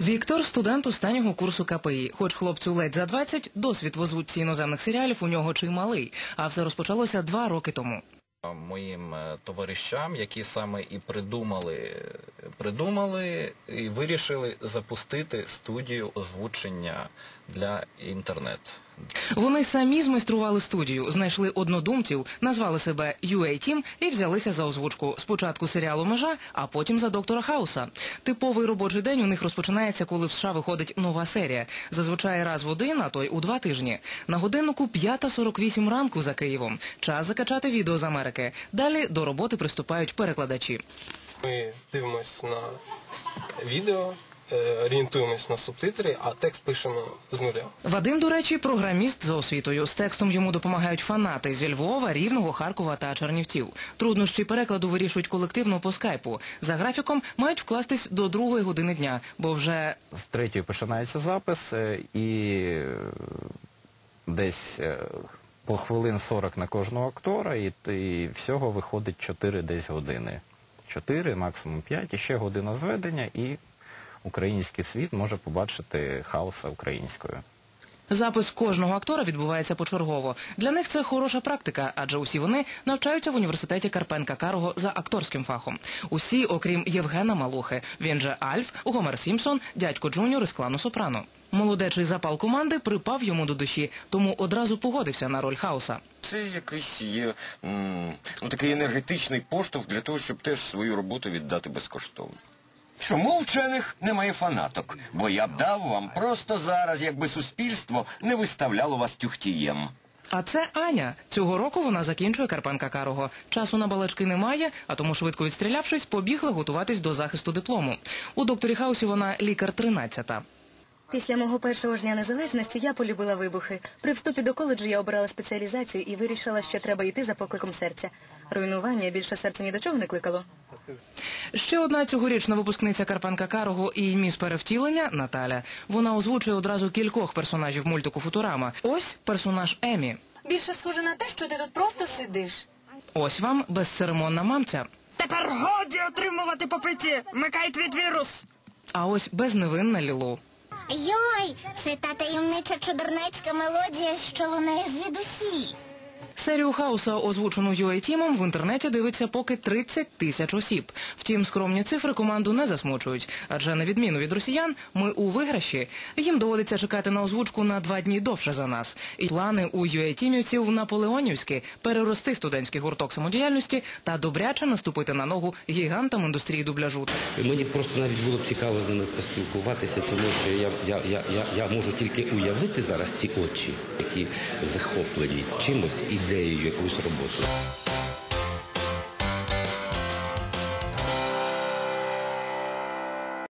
Віктор студент останнього курсу КПІ. Хоч хлопцю ледь за 20, досвід в озвучці іноземних серіалів у нього чималий. А все розпочалося два роки тому. моїм е, товаришам, які саме і придумали, придумали і вирішили запустити студію озвучення для інтернет. Вони самі змайстрували студію, знайшли однодумців, назвали себе UA Team і взялися за озвучку. Спочатку серіалу Межа, а потім за доктора Хауса. Типовий робочий день у них розпочинається, коли в США виходить нова серія. Зазвичай раз в один, а то й у два тижні. На годиннику 5.48 ранку за Києвом. Час закачати відео з Америки. Далі до роботи приступають перекладачі. Ми дивимось на відео, е, орієнтуємось на субтитри, а текст пишемо з нуля. Вадим, до речі, програміст за освітою. З текстом йому допомагають фанати зі Львова, Рівного, Харкова та Чернівців. Труднощі перекладу вирішують колективно по скайпу. За графіком мають вкластись до другої години дня, бо вже З третьої починається запис е, і е, десь по хвилин 40 на кожного актора, і, і всього виходить 4 десь години. 4, максимум 5, і ще година зведення, і український світ може побачити хаоса українською. запис кожного актора відбувається почергово. Для них це хороша практика, адже усі вони навчаються в університеті Карпенка Карого за акторським фахом. Усі, окрім Євгена Малухи, він же Альф, Гомер Сімпсон, дядько Джуніор із клану Сопрано. Молодечий запал команди припав йому до душі, тому одразу погодився на роль хаоса. Це якийсь є ну, такий енергетичний поштовх для того, щоб теж свою роботу віддати безкоштовно. Чому вчених немає фанаток? Бо я б дав вам просто зараз, якби суспільство не виставляло вас тюхтієм. А це Аня. Цього року вона закінчує Карпенка Карого. Часу на балачки немає, а тому, швидко відстрілявшись, побігла готуватись до захисту диплому. У докторі Хаусі вона лікар 13-та. Після мого першого ж дня незалежності я полюбила вибухи. При вступі до коледжу я обрала спеціалізацію і вирішила, що треба йти за покликом серця. Руйнування більше серце ні до чого не кликало. Ще одна цьогорічна випускниця Карпенка Карого і міс перевтілення Наталя. Вона озвучує одразу кількох персонажів мультику Футурама. Ось персонаж Емі. Більше схоже на те, що ти тут просто сидиш. Ось вам безцеремонна мамця. Тепер годі отримувати по пиці. Микай твій вірус. А ось безневинна Лілу. Йой, це та таємнича чудернацька мелодія, що лунає звідусіль. Серію хаоса, озвучену UA Тімом, в інтернеті дивиться поки 30 тисяч осіб. Втім, скромні цифри команду не засмучують, адже на відміну від росіян, ми у виграші. Їм доводиться чекати на озвучку на два дні довше за нас. І плани у UA Тімівців наполеонівські перерости студентський гурток самодіяльності та добряче наступити на ногу гігантам індустрії дубляжу. Мені просто навіть було б цікаво з ними поспілкуватися, тому що я, я, я, я, я можу тільки уявити зараз ці очі, які захоплені чимось, dei o robot.